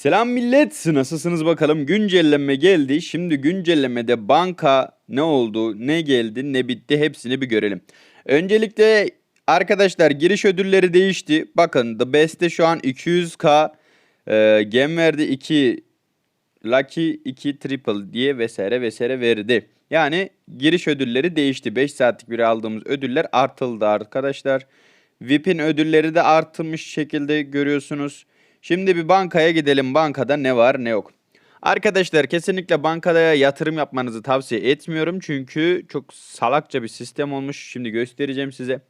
Selam millet, nasılsınız bakalım? Güncelleme geldi. Şimdi güncellemede banka ne oldu, ne geldi, ne bitti hepsini bir görelim. Öncelikle arkadaşlar giriş ödülleri değişti. Bakın The Best'te şu an 200k, e, Gem verdi 2, Lucky 2 Triple diye vesaire vesaire verdi. Yani giriş ödülleri değişti. 5 saatlik bir aldığımız ödüller artıldı arkadaşlar. VIP'in ödülleri de artılmış şekilde görüyorsunuz. Şimdi bir bankaya gidelim. Bankada ne var ne yok. Arkadaşlar kesinlikle bankada yatırım yapmanızı tavsiye etmiyorum. Çünkü çok salakça bir sistem olmuş. Şimdi göstereceğim size.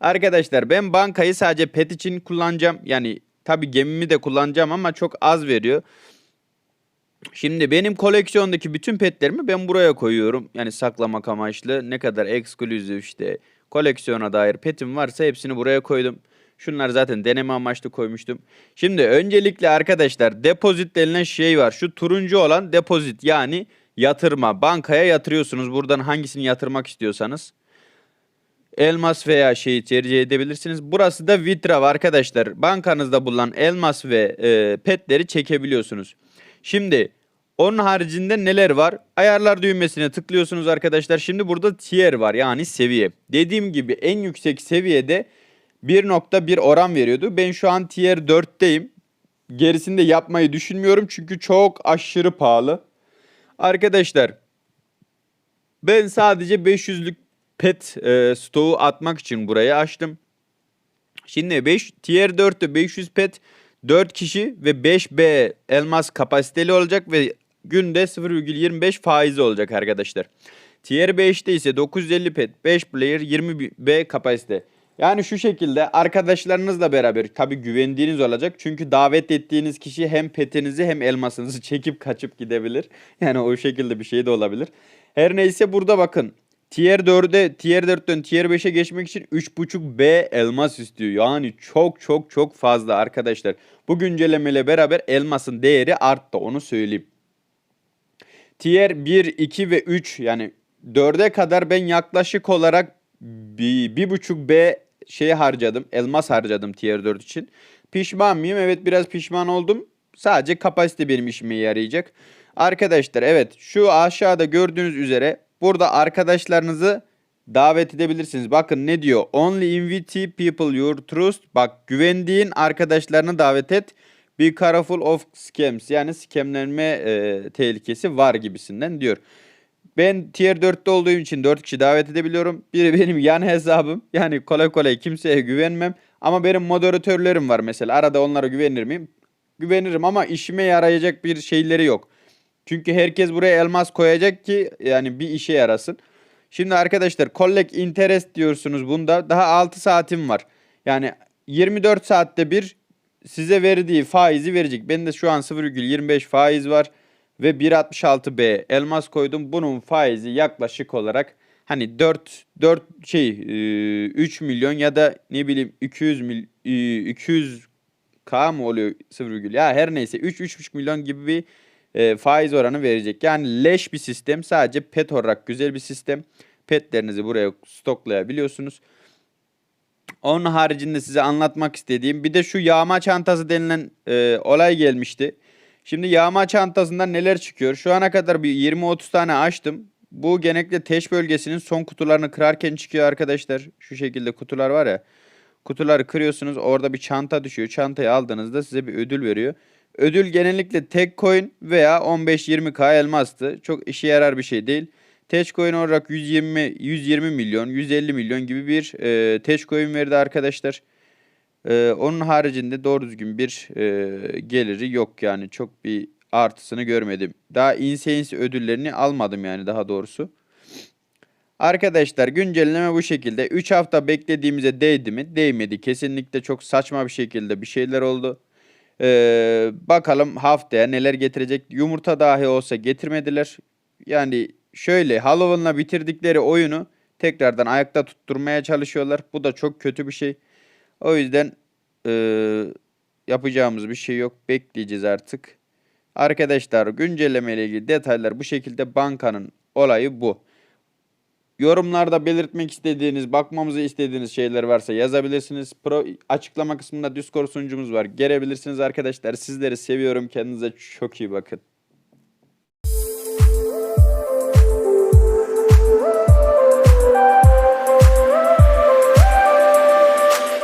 Arkadaşlar ben bankayı sadece pet için kullanacağım. Yani tabi gemimi de kullanacağım ama çok az veriyor. Şimdi benim koleksiyondaki bütün petlerimi ben buraya koyuyorum. Yani saklamak amaçlı ne kadar ekskluzif işte koleksiyona dair petim varsa hepsini buraya koydum. Şunlar zaten deneme amaçlı koymuştum. Şimdi öncelikle arkadaşlar depozit denilen şey var. Şu turuncu olan depozit yani yatırma. Bankaya yatırıyorsunuz. Buradan hangisini yatırmak istiyorsanız. Elmas veya şeyi tercih edebilirsiniz. Burası da Vitrav arkadaşlar. Bankanızda bulunan elmas ve e, petleri çekebiliyorsunuz. Şimdi onun haricinde neler var? Ayarlar düğmesine tıklıyorsunuz arkadaşlar. Şimdi burada tier var yani seviye. Dediğim gibi en yüksek seviyede 1.1 oran veriyordu. Ben şu an tier 4'teyim. Gerisini de yapmayı düşünmüyorum çünkü çok aşırı pahalı. Arkadaşlar ben sadece 500'lük pet e, stoğu atmak için burayı açtım. Şimdi 5 tier 4'te 500 pet 4 kişi ve 5B elmas kapasiteli olacak ve günde 0,25 faizi olacak arkadaşlar. Tier 5'te ise 950 pet 5 player 20B kapasite. Yani şu şekilde arkadaşlarınızla beraber tabi güvendiğiniz olacak. Çünkü davet ettiğiniz kişi hem petinizi hem elmasınızı çekip kaçıp gidebilir. Yani o şekilde bir şey de olabilir. Her neyse burada bakın. Tier 4'e Tier 4'ten Tier 5'e geçmek için 3.5 B elmas istiyor. Yani çok çok çok fazla arkadaşlar. Bu güncellemeyle beraber elmasın değeri arttı onu söyleyeyim. Tier 1, 2 ve 3 yani 4'e kadar ben yaklaşık olarak bir, bir buçuk B şey harcadım. Elmas harcadım tier 4 için. Pişman mıyım? Evet biraz pişman oldum. Sadece kapasite benim işime yarayacak. Arkadaşlar evet şu aşağıda gördüğünüz üzere burada arkadaşlarınızı davet edebilirsiniz. Bakın ne diyor? Only invite people you trust. Bak güvendiğin arkadaşlarını davet et. Be careful of scams. Yani scamlenme e, tehlikesi var gibisinden diyor. Ben tier 4'te olduğum için 4 kişi davet edebiliyorum. Biri benim yan hesabım. Yani kolay kolay kimseye güvenmem. Ama benim moderatörlerim var mesela. Arada onlara güvenir miyim? Güvenirim ama işime yarayacak bir şeyleri yok. Çünkü herkes buraya elmas koyacak ki yani bir işe yarasın. Şimdi arkadaşlar collect interest diyorsunuz bunda. Daha 6 saatim var. Yani 24 saatte bir size verdiği faizi verecek. Bende şu an 0,25 faiz var ve 1.66B elmas koydum. Bunun faizi yaklaşık olarak hani 4 4 şey 3 milyon ya da ne bileyim 200 mil 200 K mı oluyor 0, ya her neyse 3 3,5 milyon gibi bir e, faiz oranı verecek. Yani leş bir sistem. Sadece pet olarak güzel bir sistem. Petlerinizi buraya stoklayabiliyorsunuz. Onun haricinde size anlatmak istediğim bir de şu yağma çantası denilen e, olay gelmişti. Şimdi yağma çantasından neler çıkıyor? Şu ana kadar bir 20-30 tane açtım. Bu genellikle teş bölgesinin son kutularını kırarken çıkıyor arkadaşlar. Şu şekilde kutular var ya. Kutuları kırıyorsunuz. Orada bir çanta düşüyor. Çantayı aldığınızda size bir ödül veriyor. Ödül genellikle tek coin veya 15-20k elmastı. Çok işe yarar bir şey değil. Teş coin olarak 120 120 milyon, 150 milyon gibi bir e, teş coin verdi arkadaşlar. Ee, onun haricinde doğru düzgün bir e, geliri yok yani çok bir artısını görmedim. Daha Insanes ödüllerini almadım yani daha doğrusu. Arkadaşlar güncelleme bu şekilde. 3 hafta beklediğimize değdi mi? Değmedi. Kesinlikle çok saçma bir şekilde bir şeyler oldu. Ee, bakalım haftaya neler getirecek. Yumurta dahi olsa getirmediler. Yani şöyle Halloween'la bitirdikleri oyunu tekrardan ayakta tutturmaya çalışıyorlar. Bu da çok kötü bir şey. O yüzden e, yapacağımız bir şey yok. Bekleyeceğiz artık. Arkadaşlar güncelleme ile ilgili detaylar bu şekilde bankanın olayı bu. Yorumlarda belirtmek istediğiniz, bakmamızı istediğiniz şeyler varsa yazabilirsiniz. Pro açıklama kısmında Discord sunucumuz var. Gelebilirsiniz arkadaşlar. Sizleri seviyorum. Kendinize çok iyi bakın.